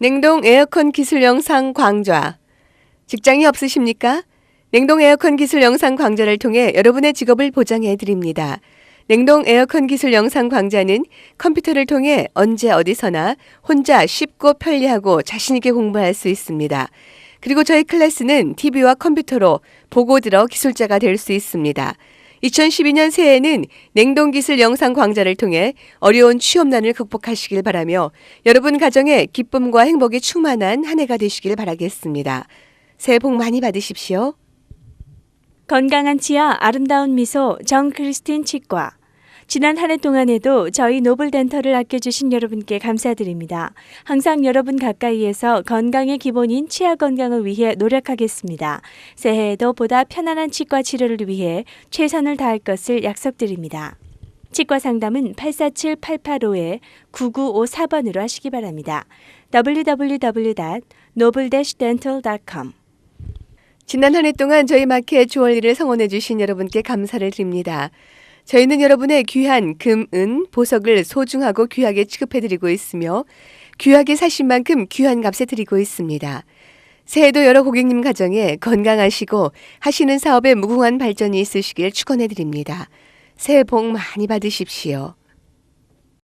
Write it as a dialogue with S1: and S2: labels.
S1: 냉동 에어컨 기술 영상 강좌. 직장이 없으십니까? 냉동 에어컨 기술 영상 강좌를 통해 여러분의 직업을 보장해 드립니다. 냉동 에어컨 기술 영상 강좌는 컴퓨터를 통해 언제 어디서나 혼자 쉽고 편리하고 자신있게 공부할 수 있습니다. 그리고 저희 클래스는 TV와 컴퓨터로 보고 들어 기술자가 될 수 있습니다. 2012년 새해에는 냉동기술 영상 강좌를 통해 어려운 취업난을 극복하시길 바라며 여러분 가정에 기쁨과 행복이 충만한 한 해가 되시길 바라겠습니다. 새해 복 많이 받으십시오.
S2: 건강한 치아 아름다운 미소 정크리스틴 치과 지난 한 해 동안에도 저희 노블덴터를 아껴주신 여러분께 감사드립니다. 항상 여러분 가까이에서 건강의 기본인 치아 건강을 위해 노력하겠습니다. 새해에도 보다 편안한 치과 치료를 위해 최선을 다할 것을 약속드립니다. 치과 상담은 847-885-9954번으로 하시기 바랍니다. www.noble-dental.com
S1: 지난 한 해 동안 저희 마켓 주얼리를 성원해 주신 여러분께 감사를 드립니다. 저희는 여러분의 귀한 금, 은, 보석을 소중하고 귀하게 취급해 드리고 있으며 귀하게 사신 만큼 귀한 값에 드리고 있습니다. 새해도 여러 고객님 가정에 건강하시고 하시는 사업에 무궁한 발전이 있으시길 축원해 드립니다. 새해 복 많이 받으십시오.